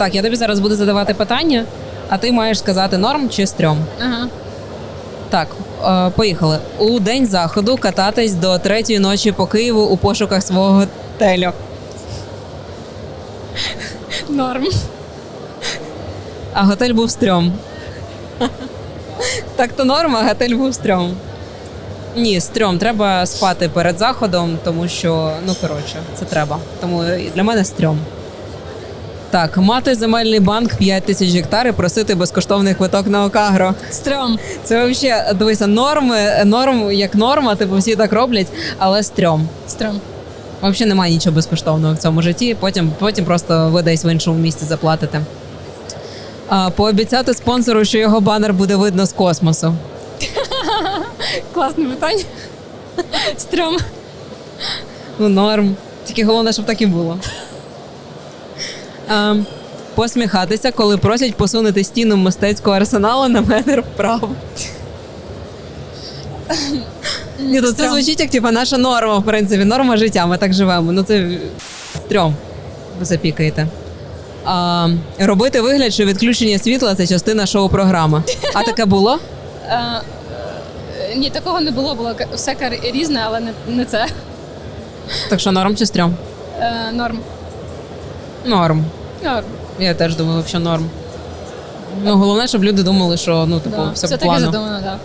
Так, я тобі зараз буду задавати питання, а ти маєш сказати норм чи стрьом. Ага. Так, е, поїхали. У день заходу кататись до третьої ночі по Києву у пошуках свого готелю. Норм. А готель був стрьом. Так то норм, а готель був стрьом. Ні, стрьом. Треба спати перед заходом, тому що, ну коротше, це треба. Тому для мене стрьом. Так, мати земельний банк 5 тисяч гектар і просити безкоштовний квиток на Окагро. Стрьом. Це взагалі, дивися, норми, норм як норма, типу всі так роблять, але стрьом. Стрьом. Взагалі немає нічого безкоштовного в цьому житті. Потім, потім просто ви десь в іншому місці заплатите. А, пообіцяти спонсору, що його банер буде видно з космосу. Класне питання. Стрьом. Ну, норм. Тільки головне, щоб так і було. А, посміхатися, коли просять посунути стіну мистецького арсеналу на метр вправо. Ні, то це Стрьом. звучить як типу, наша норма, в принципі, норма життя. Ми так живемо. Ну це стрьом. Ви запікаєте. А, робити вигляд, що відключення світла це частина шоу-програми. А таке було? Е, е, ні, такого не було, було ка- всяке різне, але не, не це. Так що норм чи стрьом? Е, норм. Норм. Норм. Я теж думаю, що норм. Ну, головне, щоб люди думали, що ну, типу, Да. все Все по таки плану. задумано, так.